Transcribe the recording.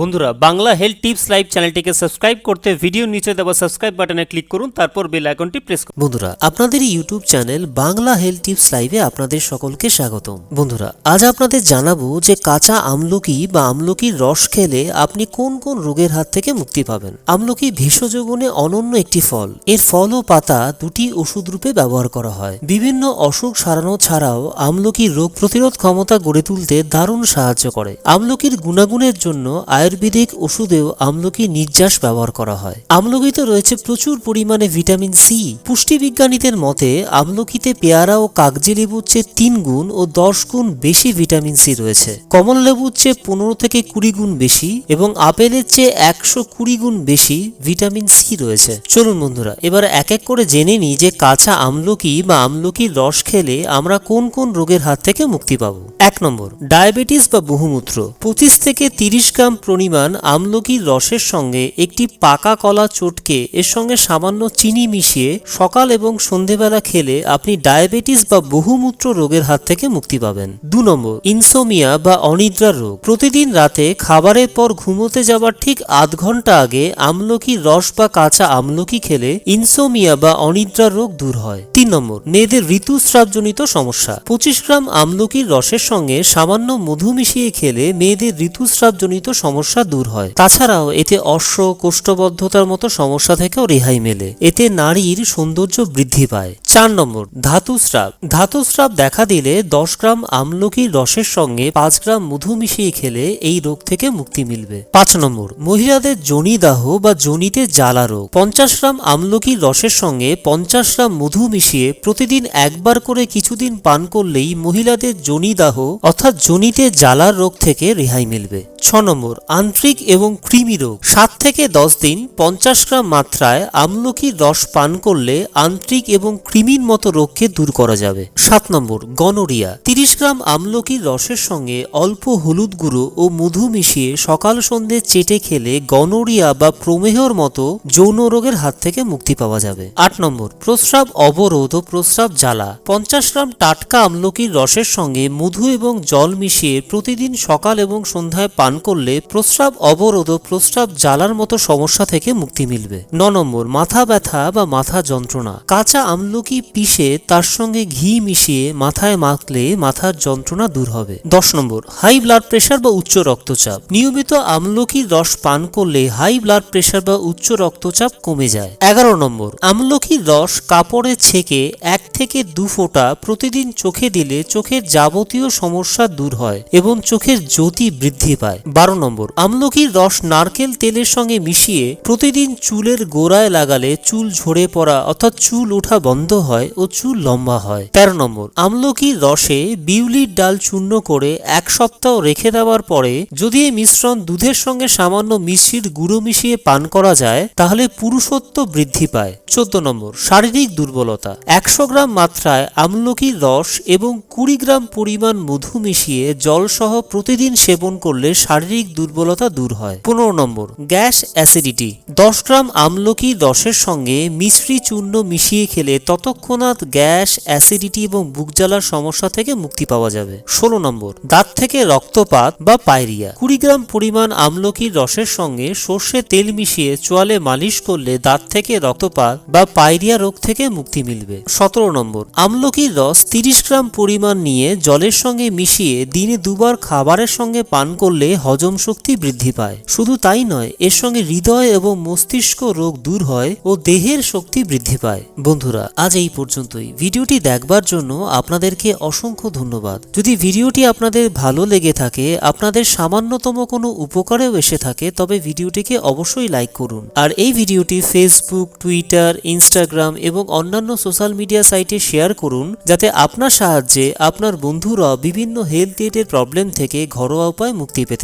বন্ধুরা, Bangla health tips live চ্যানেলটিকে subscribe করতে ভিডিও নিচে দেওয়া সাবস্ক্রাইব বাটনে ক্লিক করুন, তারপর বেল আইকনটি প্রেস করুন। বন্ধুরা, আপনাদের YouTube channel Bangla health tips লাইভে আপনাদের সকলকে স্বাগতম। বন্ধুরা, আজ আপনাদের জানাব যে কাঁচা আমলকি বা আমলকির রস খেলে আপনি কোন কোন রোগের হাত থেকে মুক্তি পাবেন। আমলকি ভেষজ গুণে অনন্য একটি ফল। এর ফল ও পাতা দুটি ওষুধ রূপে ব্যবহার করা হয়। বিভিন্ন অসুখ সারানো ছাড়াও আমলকির রোগ প্রতিরোধ ক্ষমতা গড়ে তুলতে দারুণ সাহায্য করে। আমলকির গুণাগুণের জন্য আয়ুর্বেদিক ওষুধেও আমলকি নির্যাস ব্যবহার করা হয়। আমলকিতে রয়েছে প্রচুর পরিমাণে ভিটামিন সি পুষ্টিবিজ্ঞানীদের মতে, আমলকিতে পেয়ারা ও কাগজি লেবুর চেয়ে তিন গুণ ও দশ গুণ বেশি ভিটামিন সি রয়েছে। কমলা লেবুর চেয়ে পনেরো থেকে কুড়ি গুণ বেশি এবং আপেলের চেয়ে একশো কুড়ি গুণ বেশি ভিটামিন সি রয়েছে। চলুন বন্ধুরা, এবার এক এক করে জেনে নিই যে কাঁচা আমলকি বা আমলকির রস খেলে আমরা কোন কোন রোগের হাত থেকে মুক্তি পাবো। এক নম্বর, ডায়াবেটিস বা বহুমূত্র। পঁচিশ থেকে তিরিশ গ্রাম পরিমাণ আমলকির রসের সঙ্গে একটি পাকা কলা চটকে এর সঙ্গে সামান্য চিনি মিশিয়ে সকাল এবং সন্ধেবেলা খেলে আপনি ডায়াবেটিস বা বহুমূত্র রোগের হাত থেকে মুক্তি পাবেন। দু নম্বর, ইনসোমিয়া বা অনিদ্রার রোগ। প্রতিদিন রাতে খাবারের পর ঘুমোতে যাবার ঠিক আধ ঘণ্টা আগে আমলকির রস বা কাঁচা আমলকি খেলে ইনসোমিয়া বা অনিদ্রার রোগ দূর হয়। তিন নম্বর মেয়েদের ঋতুস্রাবজনিত সমস্যা। পঁচিশ গ্রাম আমলকির রসের সঙ্গে সামান্য মধু মিশিয়ে খেলে মেয়েদের ঋতুস্রাবজনিত সমস্যা দূর হয়। তাছাড়াও এতে অশ্ব কোষ্ঠবদ্ধতার মতো সমস্যা থেকেও রেহাই মেলে। এতে নারীর সৌন্দর্য বৃদ্ধি পায়। চার নম্বর, ধাতুস্রাব। ধাতুস্রাব দেখা দিলে দশ গ্রাম আমলকির রসের সঙ্গে পাঁচ গ্রাম মধু মিশিয়ে খেলে এই রোগ থেকে মুক্তি মিলবে। পাঁচ নম্বর, মহিলাদের জনিদাহ বা জনিতে জ্বালা রোগ। পঞ্চাশ গ্রাম আমলকির রসের সঙ্গে পঞ্চাশ গ্রাম মধু মিশিয়ে প্রতিদিন একবার করে কিছুদিন পান করলেই মহিলাদের জনিদাহ অর্থাৎ জনিতে জ্বালার রোগ থেকে রেহাই মিলবে। ছ নম্বর, আন্ত্রিক এবং কৃমি রোগ। সাত থেকে দশ দিন পঞ্চাশ গ্রাম মাত্রায় আমলকির রস পান করলে আন্ত্রিক এবং কৃমির মতো রোগকে দূর করা যাবে। সাত নম্বর, গনোরিয়া। তিরিশ গ্রাম আমলকির রসের সঙ্গে অল্প হলুদ গুঁড়ো ও মধু মিশিয়ে সকাল সন্ধে চেটে খেলে গনোরিয়া বা প্রমেহর মতো যৌন রোগের হাত থেকে মুক্তি পাওয়া যাবে। আট নম্বর, প্রস্রাব অবরোধ ও প্রস্রাব জ্বালা। পঞ্চাশ গ্রাম টাটকা আমলকির রসের সঙ্গে মধু এবং জল মিশিয়ে প্রতিদিন সকাল এবং সন্ধ্যায় পান করলে প্রস্রাব অবরোধ ও প্রস্রাব জ্বালার মতো সমস্যা থেকে মুক্তি মিলবে। ন নম্বর, মাথা ব্যথা বা মাথা যন্ত্রণা। কাঁচা আমলকি পিষে তার সঙ্গে ঘি মিশিয়ে মাথায় মাখলে মাথার যন্ত্রণা দূর হবে। দশ নম্বর, হাই ব্লাড প্রেশার বা উচ্চ রক্তচাপ। নিয়মিত আমলকির রস পান করলে হাই ব্লাড প্রেশার বা উচ্চ রক্তচাপ কমে যায়। এগারো নম্বর, আমলকির রস কাপড়ে ছেঁকে এক থেকে দু ফোঁটা প্রতিদিন চোখে দিলে চোখের যাবতীয় সমস্যা দূর হয় এবং চোখের জ্যোতি বৃদ্ধি পায়। বারো নম্বর। আমলকির রস নারকেল তেলের সঙ্গে মিশিয়ে প্রতিদিন চুলের গোড়ায় লাগালে চুল ঝরে পড়া অর্থাৎ চুল ওঠা বন্ধ হয় ও চুল লম্বা হয়। তেরো নম্বর। আমলকির রসে বিউলির ডাল চূর্ণ করে এক সপ্তাহ রেখে দেওয়ার পরে যদি এই মিশ্রণ দুধের সঙ্গে সামান্য মিশ্রির গুঁড়ো মিশিয়ে পান করা যায়, তাহলে পুরুষত্ব বৃদ্ধি পায়। চোদ্দ নম্বর। শারীরিক দুর্বলতা। একশো গ্রাম মাত্রায় আমলকির রস এবং কুড়ি গ্রাম পরিমাণ মধু মিশিয়ে জলসহ প্রতিদিন সেবন করলে শারীরিক দুর্বলতা দূর হয়। পনেরো নম্বর, গ্যাস অ্যাসিডিটি। দশ গ্রাম আমলকির রসের সঙ্গে মিশ্রি চূর্ণ মিশিয়ে খেলে ততক্ষণাৎ গ্যাস, অ্যাসিডিটি এবং বুক জ্বালার সমস্যা থেকে মুক্তি পাওয়া যাবে। ষোলো নম্বর, দাঁত থেকে রক্তপাত বা পায়রিয়া। কুড়ি গ্রাম পরিমাণ আমলকির রসের সঙ্গে সর্ষে তেল মিশিয়ে চোয়ালে মালিশ করলে দাঁত থেকে রক্তপাত বা পায়রিয়া রোগ থেকে মুক্তি মিলবে। সতেরো নম্বর, আমলকির রস তিরিশ গ্রাম পরিমাণ নিয়ে জলের সঙ্গে মিশিয়ে দিনে দুবার খাবারের সঙ্গে পান করলে হজম শক্তি বৃদ্ধি পায়। শুধু তাই নয়, এর সঙ্গে হৃদয় এবং মস্তিষ্ক রোগ দূর হয় ও দেহের শক্তি বৃদ্ধি পায়। বন্ধুরা, আজ এই পর্যন্তই। ভিডিওটি দেখবার জন্য আপনাদেরকে অসংখ্য ধন্যবাদ। যদি ভিডিওটি আপনাদের ভালো লেগে থাকে, আপনাদের সামান্যতম কোনো উপকারেও এসে থাকে, তবে ভিডিওটিকে অবশ্যই লাইক করুন। আর এই ভিডিওটি ফেসবুক টুইটার ইনস্টাগ্রাম এবং অন্যান্য সোশ্যাল মিডিয়া সাইটে শেয়ার করুন, যাতে আপনার সাহায্যে আপনার বন্ধুরা বিভিন্ন হেলথ রিলেটেড প্রবলেম থেকে ঘরোয়া উপায় মুক্তি পেতে